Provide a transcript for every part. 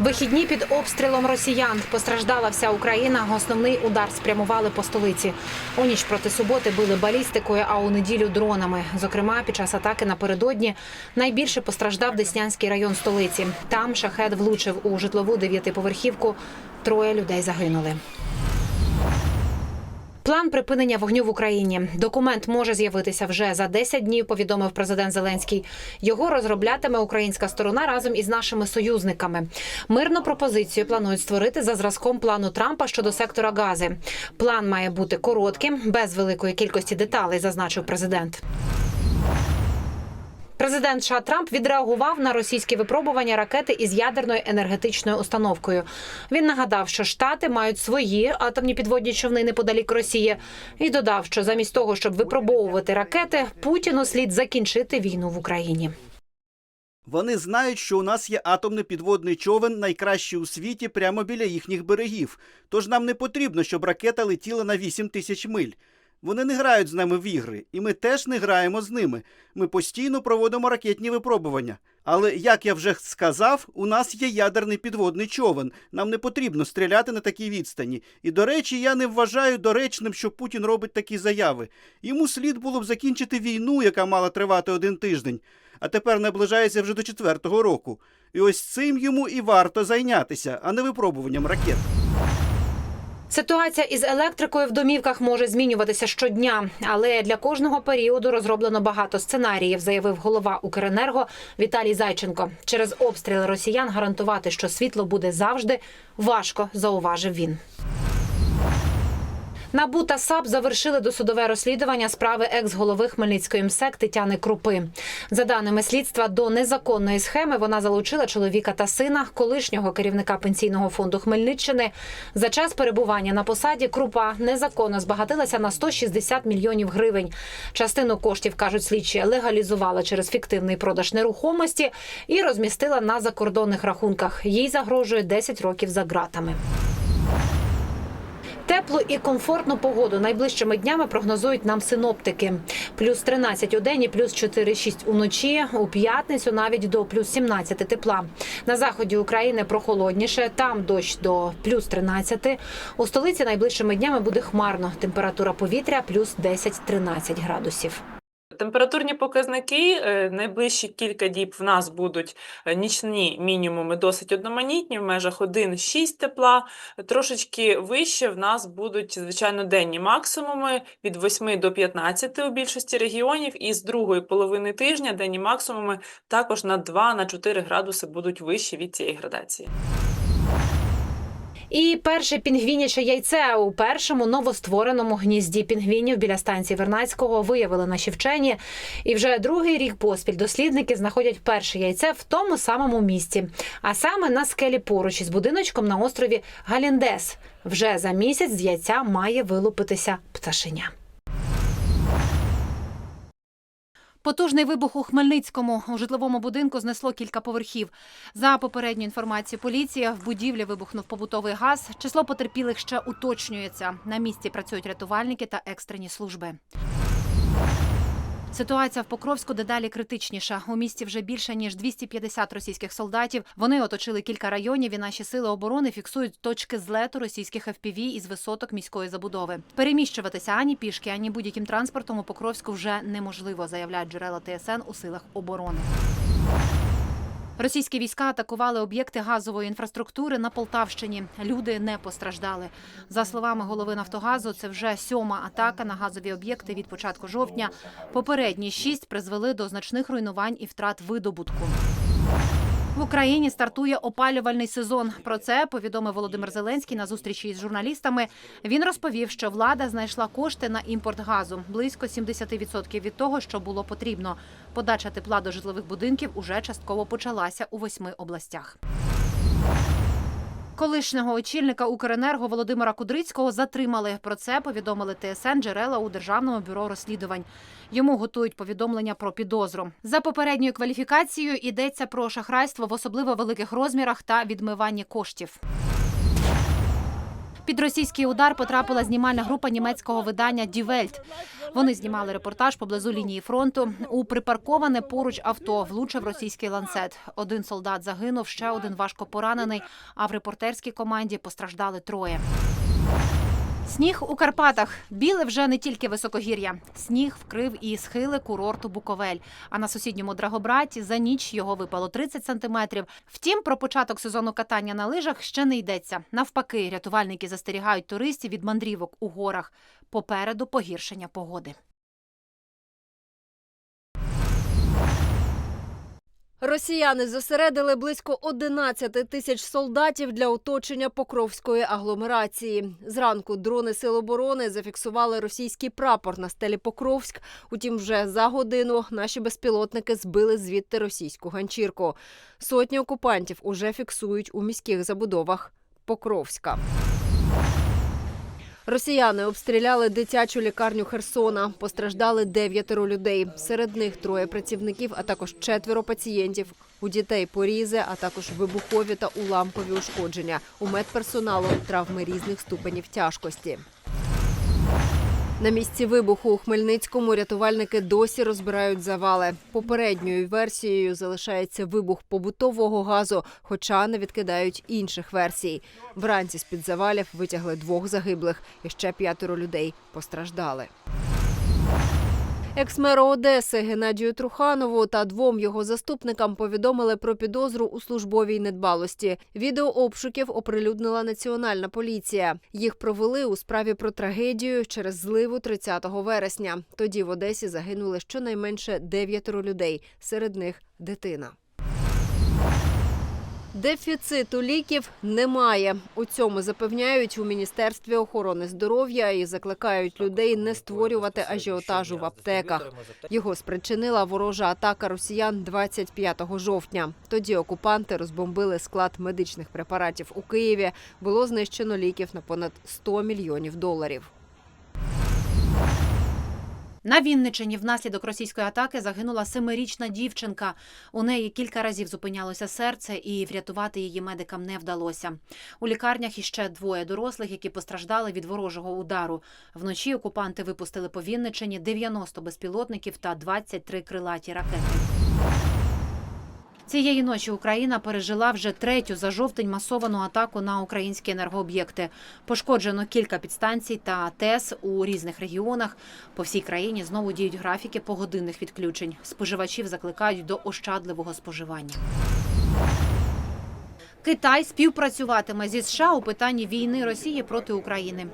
Вихідні під обстрілом росіян постраждала вся Україна. Основний удар спрямували по столиці. У ніч проти суботи били балістикою, а у неділю дронами. Зокрема, під час атаки напередодні найбільше постраждав Деснянський район столиці. Там шахет влучив у житлову дев'ятиповерхівку. Троє людей загинули. План припинення вогню в Україні. Документ може з'явитися вже за 10 днів. Повідомив президент Зеленський. Його розроблятиме українська сторона разом із нашими союзниками. Мирну пропозицію планують створити за зразком плану Трампа щодо сектора Гази. План має бути коротким, без великої кількості деталей, зазначив президент. Президент США Трамп відреагував на російські випробування ракети із ядерною енергетичною установкою. Він нагадав, що штати мають свої атомні підводні човни неподалік Росії, і додав, що замість того, щоб випробовувати ракети, Путіну слід закінчити війну в Україні. Вони знають, що у нас є атомний підводний човен, найкращий у світі, прямо біля їхніх берегів. Тож нам не потрібно, щоб ракета летіла на 8 тисяч миль. Вони не грають з нами в ігри, і ми теж не граємо з ними. Ми постійно проводимо ракетні випробування. Але як я вже сказав, у нас є ядерний підводний човен. Нам не потрібно стріляти на такій відстані. І до речі, я не вважаю доречним, що Путін робить такі заяви. Йому слід було б закінчити війну, яка мала тривати один тиждень, а тепер наближається вже до четвертого року. І ось цим йому і варто зайнятися, а не випробуванням ракет. Ситуація із електрикою в домівках може змінюватися щодня, але для кожного періоду розроблено багато сценаріїв, заявив голова Укренерго Віталій Зайченко. Через обстріли росіян гарантувати, що світло буде завжди важко, зауважив він. НАБУ та САП завершили досудове розслідування справи екс-голови Хмельницької МСЕК Тетяни Крупи. За даними слідства, до незаконної схеми вона залучила чоловіка та сина, колишнього керівника пенсійного фонду Хмельниччини. За час перебування на посаді Крупа незаконно збагатилася на 160 мільйонів гривень. Частину коштів кажуть слідчі легалізувала через фіктивний продаж нерухомості і розмістила на закордонних рахунках. Їй загрожує 10 років за ґратами. Теплу і комфортну погоду найближчими днями прогнозують нам синоптики. Плюс 13 у день і плюс 4-6 уночі. У п'ятницю навіть до плюс 17 тепла. На заході України прохолодніше. Там дощ до плюс 13. У столиці найближчими днями буде хмарно. Температура повітря плюс 10-13 градусів. Температурні показники е, найближчі кілька діб в нас будуть е, нічні мінімуми досить одноманітні, в межах 1-6 тепла. Трошечки вище в нас будуть, звичайно, денні максимуми від 8 до 15 у більшості регіонів, і з другої половини тижня денні максимуми також на 2-4 градуси будуть вищі від цієї градації. І перше пінгвіняче яйце у першому новоствореному гнізді пінгвінів біля станції Вернацького виявили наші вчені. І вже другий рік поспіль дослідники знаходять перше яйце в тому самому місці, а саме на скелі поруч із будиночком на острові Галіндес. Вже за місяць з яйця має вилупитися пташеня. Потужний вибух у Хмельницькому у житловому будинку знесло кілька поверхів. За попередньою інформацією поліції, в будівлі вибухнув побутовий газ. Число потерпілих ще уточнюється. На місці працюють рятувальники та екстрені служби. Ситуація в Покровську дедалі критичніша. У місті вже більше ніж 250 російських солдатів. Вони оточили кілька районів, і наші сили оборони фіксують точки злету російських ФПВ із висоток міської забудови. Переміщуватися ані пішки, ані будь-яким транспортом у Покровську вже неможливо, заявляють джерела ТСН у силах оборони. Російські війська атакували об'єкти газової інфраструктури на Полтавщині. Люди не постраждали. За словами голови Нафтогазу, це вже сьома атака на газові об'єкти від початку жовтня. Попередні шість призвели до значних руйнувань і втрат видобутку. В Україні стартує опалювальний сезон. Про це повідомив Володимир Зеленський на зустрічі із журналістами. Він розповів, що влада знайшла кошти на імпорт газу близько 70% від того, що було потрібно. Подача тепла до житлових будинків уже частково почалася у восьми областях. Колишнього очільника Укренерго Володимира Кудрицького затримали. Про це повідомили ТСН джерела у Державному бюро розслідувань. Йому готують повідомлення про підозру. За попередньою кваліфікацією йдеться про шахрайство в особливо великих розмірах та відмивання коштів. Під російський удар потрапила знімальна група німецького видання Дівельт. Вони знімали репортаж поблизу лінії фронту. У припарковане поруч авто влучив російський ланцет. Один солдат загинув, ще один важко поранений. А в репортерській команді постраждали троє. Сніг у Карпатах біле вже не тільки високогір'я. Сніг вкрив і схили курорту Буковель. А на сусідньому Драгобраті за ніч його випало 30 сантиметрів. Втім, про початок сезону катання на лижах ще не йдеться. Навпаки, рятувальники застерігають туристів від мандрівок у горах. Попереду погіршення погоди. Росіяни зосередили близько 11 тисяч солдатів для оточення Покровської агломерації. Зранку дрони Сил оборони зафіксували російський прапор на стелі Покровськ. Утім, вже за годину наші безпілотники збили звідти російську ганчірку. Сотні окупантів уже фіксують у міських забудовах Покровська. Росіяни обстріляли дитячу лікарню Херсона. Постраждали дев'ятеро людей. Серед них троє працівників, а також четверо пацієнтів. У дітей порізи, а також вибухові та уламкові ушкодження. У медперсоналу травми різних ступенів тяжкості. На місці вибуху у Хмельницькому рятувальники досі розбирають завали. Попередньою версією залишається вибух побутового газу, хоча не відкидають інших версій. Вранці з під завалів витягли двох загиблих, і ще п'ятеро людей постраждали. Екс-меру Одеси Геннадію Труханову та двом його заступникам повідомили про підозру у службовій недбалості. Відео обшуків оприлюднила національна поліція. Їх провели у справі про трагедію через зливу 30 вересня. Тоді в Одесі загинули щонайменше дев'ятеро людей, серед них дитина. Дефіциту ліків немає. У цьому запевняють у міністерстві охорони здоров'я і закликають людей не створювати ажіотажу в аптеках. Його спричинила ворожа атака росіян 25 жовтня. Тоді окупанти розбомбили склад медичних препаратів у Києві. Було знищено ліків на понад 100 мільйонів доларів. На Вінничині внаслідок російської атаки загинула семирічна дівчинка. У неї кілька разів зупинялося серце, і врятувати її медикам не вдалося. У лікарнях іще двоє дорослих, які постраждали від ворожого удару. Вночі окупанти випустили по Вінничині 90 безпілотників та 23 крилаті ракети. Цієї ночі Україна пережила вже третю за жовтень масовану атаку на українські енергооб'єкти. Пошкоджено кілька підстанцій та ТЕС у різних регіонах. По всій країні знову діють графіки погодинних відключень. Споживачів закликають до ощадливого споживання. Китай співпрацюватиме зі США у питанні війни Росії проти України.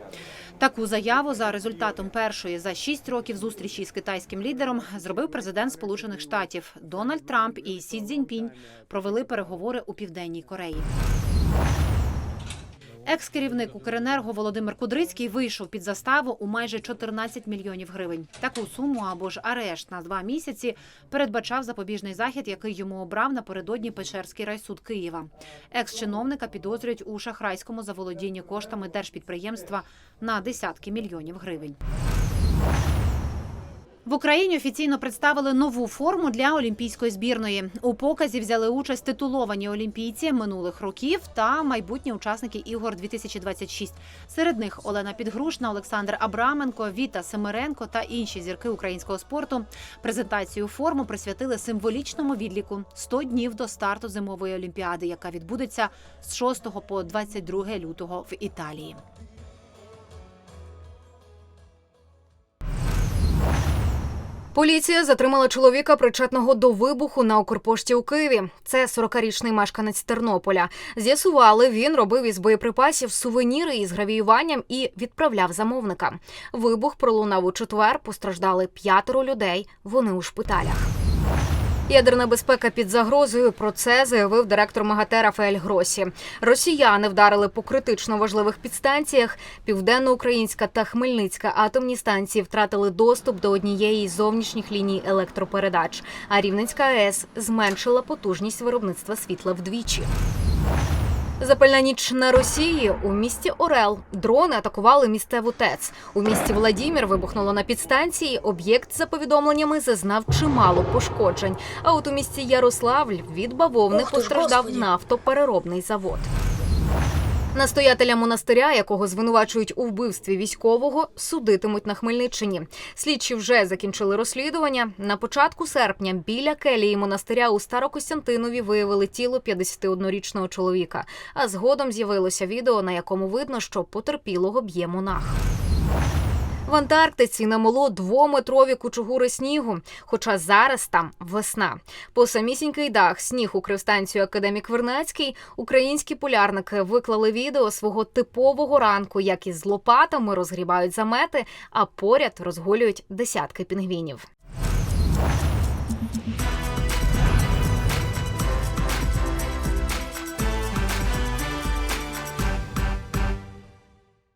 Таку заяву за результатом першої за шість років зустрічі з китайським лідером зробив президент Сполучених Штатів Дональд Трамп і Сі Цзіньпінь провели переговори у південній Кореї. Екс-керівник Укренерго Володимир Кудрицький вийшов під заставу у майже 14 мільйонів гривень. Таку суму або ж арешт на два місяці передбачав запобіжний захід, який йому обрав напередодні Печерський райсуд Києва. Екс-чиновника підозрюють у шахрайському заволодінні коштами держпідприємства на десятки мільйонів гривень. В Україні офіційно представили нову форму для олімпійської збірної. У показі взяли участь титуловані олімпійці минулих років та майбутні учасники ігор 2026. Серед них Олена Підгрушна, Олександр Абраменко, Віта Семеренко та інші зірки українського спорту. Презентацію форму присвятили символічному відліку 100 днів до старту зимової олімпіади, яка відбудеться з 6 по 22 лютого в Італії. Поліція затримала чоловіка, причетного до вибуху на Укрпошті у Києві. Це 40-річний мешканець Тернополя. З'ясували, він робив із боєприпасів сувеніри із гравіюванням і відправляв замовникам. Вибух пролунав у четвер. Постраждали п'ятеро людей. Вони у шпиталях. Ядерна безпека під загрозою. Про це заявив директор МАГАТЕ Рафаель Гросі. Росіяни вдарили по критично важливих підстанціях. Південноукраїнська та Хмельницька атомні станції втратили доступ до однієї із зовнішніх ліній електропередач. А Рівненська АЕС зменшила потужність виробництва світла вдвічі. Запальна ніч на Росії у місті Орел. Дрони атакували місцеву ТЕЦ. У місті Владімір вибухнуло на підстанції. Об'єкт за повідомленнями зазнав чимало пошкоджень. А от у місті Ярославль від бавовни постраждав нафтопереробний завод. Настоятеля монастиря, якого звинувачують у вбивстві військового, судитимуть на Хмельниччині. Слідчі вже закінчили розслідування. На початку серпня біля келії монастиря у Старокостянтинові виявили тіло 51-річного чоловіка. А згодом з'явилося відео, на якому видно, що потерпілого б'є монах. В Антарктиці намоло двометрові кучугури снігу, хоча зараз там весна. По самісінький дах сніг укрив станцію Академік Вернецький. Українські полярники виклали відео свого типового ранку, як із лопатами розгрібають замети, а поряд розгулюють десятки пінгвінів.